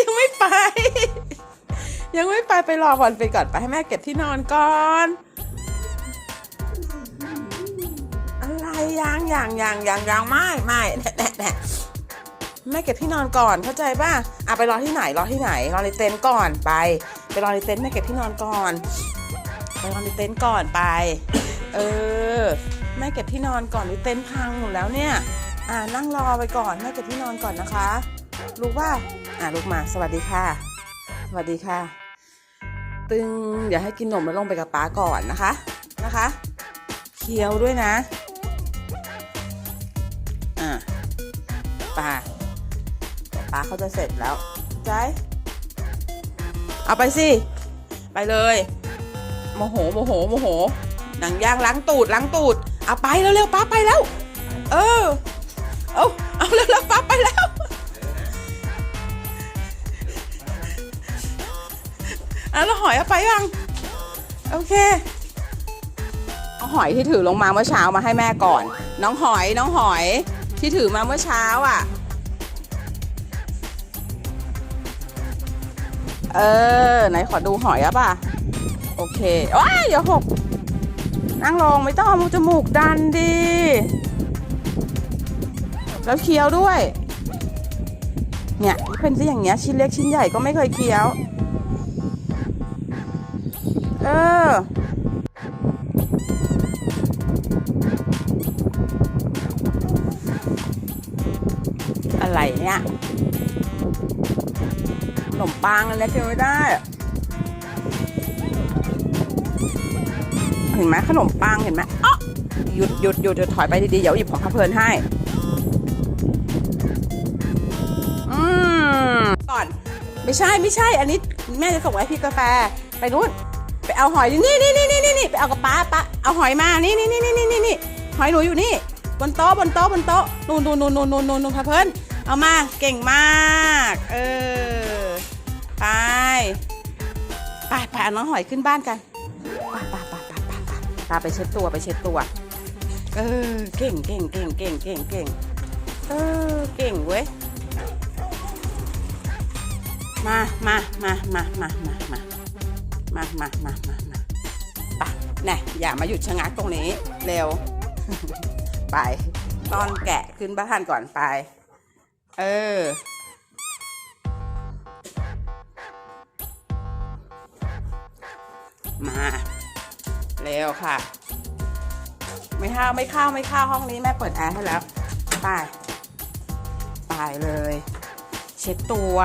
ยังไม่ไป ยังไม่ไปไปรอก่อนไปก่อนไปให้แม่เก็บที่นอนก่อน อะไรยังยังยังยังยังไม่ไม่แน่แน่แน่แม่เก็บที่นอนก่อนเข้าใจป่ะอะไปรอที่ไหนรอที่ไหน รอในเต็นท์ก่อนไป ไปรอในเต็นท์แม่เก็บที่นอนก่อน ไปรอในเต็นท์ก่อนไป เออแม่เก็บที่นอนก่อนในเต็นท์พังหมดแล้วเนี่ย อ่านั่งรอไปก่อนแม่เก็บที่นอนก่อนนะคะ ลูกว่าอ่าลูกมา สวัสดีค่ะ สวัสดีค่ะ ตึงเดี๋ยวให้กินนมแล้วลงไปกับป๊าก่อนนะคะ นะคะ เคี้ยวด้วยนะ อ่าป้าป้าเขาจะเสร็จแล้วใจเอาไปสิ ไปเลย โมโห โมโห โมโห หนังยางล้างตูดล้างตูด เอาไปเร็วๆป้าไปแล้ว เออ อะแล้วหอยเอาไปยังโอเคเอาหอยที่ถือลงมาเมื่อเช้ามาให้แม่ก่อน น้องหอยน้องหอยที่ถือมาเมื่อเช้าอะ เออ ไหนขอดูหอยอะป่ะ โอเคว้ายอย่าหกนั่งลงไม่ต้องเอาจมูกดันดีแล้วเคี้ยวด้วย เนี่ย เป็นซะอย่างเงี้ยชิ้นเล็กชิ้นใหญ่ก็ไม่เคยเคี้ยว เออ อะไรเนี่ยขนมปังอะไรกินไม่ได้ เห็นไหมขนมปังเห็นไหมอ๊ะหยุดหยุดหยุดถอยไปดีๆ เดี๋ยวหยิบของข้าเพลินให้ อืมก่อน ไม่ใช่ไม่ใช่ อันนี้แม่จะส่งไว้พี่กาแฟ ไปนู่น ไปเอาหอยนี่นี่นี่นี่นี่ไปเอากับป้าป้าเอาหอยมานี่นี่นี่นี่นี่นี่หอยหนูอยู่นี่ บนโต๊ะบนโต๊ะบนโต๊ะนูนนูนนูนนูนนูนนูนนูค่ะเพื่อนเอามาเก่งมากเออไปไปไปเอาน้องหอยขึ้นบ้านกันไปไปไปไปไปไปไปไปเช็ดตัวไปเช็ดตัวเออเก่งเก่งเก่งเก่งเก่งเก่งเออเก่งเว้ยมามามามามามามา มามามามามาไปแน่อย่ามาหยุดชะงักตรงนี้ เร็ว ไปตอนแกะขึ้นบ้านก่อนไป เออ มาเร็วค่ะ ไม่เข้าไม่เข้าไม่เข้าห้องนี้แม่เปิดแอร์ให้แล้ว ไป ไปเลย เช็ดตัว